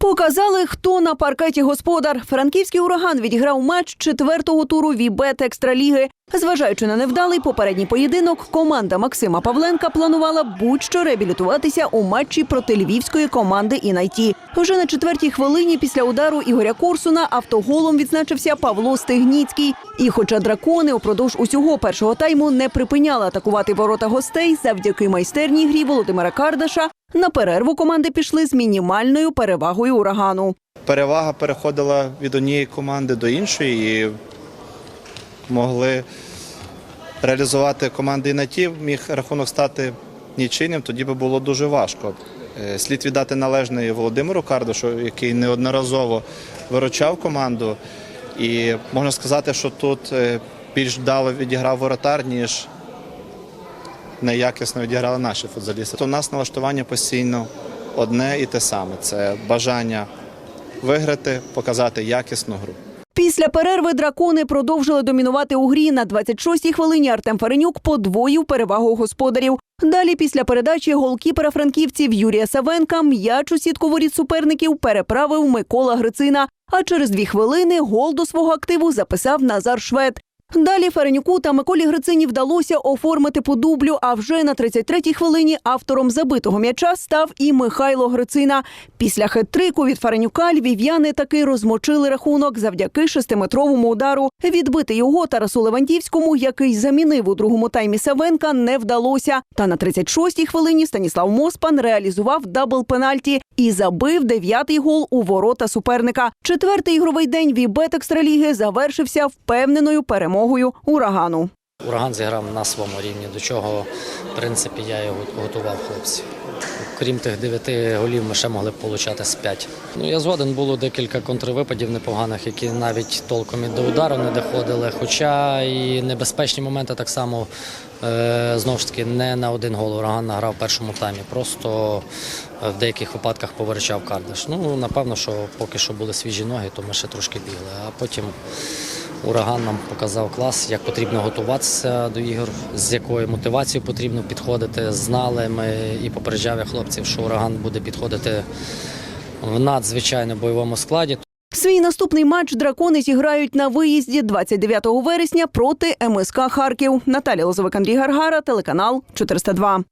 Показали, хто на паркеті господар. Франківський ураган відіграв матч четвертого туру Вібет Екстраліги. Зважаючи на невдалий попередній поєдинок, команда Максима Павленка планувала будь-що реабілітуватися у матчі проти львівської команди «Інайті». Вже на четвертій хвилині після удару Ігоря Корсуна автоголом відзначився Павло Стегніцький. І хоча дракони упродовж усього першого тайму не припиняли атакувати ворота гостей завдяки майстерній грі Володимира Кардаша, на перерву команди пішли з мінімальною перевагою урагану. перевага переходила від однієї команди до іншої і могли реалізувати команди і на ті, міг рахунок стати нічийним, тоді би було дуже важко. Е, Слід віддати належне і Володимиру Кардошу, який неодноразово виручав команду. І можна сказати, що тут е, більш вдало відіграв воротар, ніж неякісно відіграли наші футзалісти. У нас налаштування постійно одне і те саме: це бажання виграти, показати якісну гру. Після перерви дракони продовжили домінувати у грі. На 26-й хвилині Артем Фаренюк подвоїв перевагу господарів. Далі, після передачі голкіпера франківців Юрія Савенка, м'яч у сітку воріт суперників переправив Микола Грицина. А через дві хвилини гол до свого активу записав Назар Швед. Далі Ференюку та Миколі Грицині вдалося оформити по дублю. А вже на 33-й хвилині автором забитого м'яча став і Михайло Грицина. Після хет-трику від Фаренюка львів'яни таки розмочили рахунок завдяки шестиметровому удару. Відбити його Тарасу Левандівському, який замінив у другому таймі Савенка, не вдалося. Та на 36-й хвилині Станіслав Моспан реалізував дабл пенальті і забив дев'ятий гол у ворота суперника. Четвертий ігровий день Вібет Екстраліги завершився впевненою перемогою урагану. Ураган зіграв на своєму рівні, до чого, в принципі, я його готував хлопців. Крім тих дев'яти голів, ми ще могли б получати з п'ять. Ну, я згоден, було декілька контрвипадів непоганих, які навіть толком і до удару не доходили. Хоча і небезпечні моменти так само е, знову ж таки не на один гол ураган награв в першому таймі. Просто е, в деяких випадках повиручав Кардаш. Ну, напевно, що поки що були свіжі ноги, то ми ще трошки бігли. А потім Ураган нам показав клас, як потрібно готуватися до ігор, з якою мотивацією потрібно підходити. Знали ми і попереджав я хлопців, що ураган буде підходити в надзвичайно бойовому складі. Свій наступний матч дракони зіграють на виїзді 29 вересня проти МСК Харків. Наталія Лозовик, Андрій Гаргара, телеканал 402.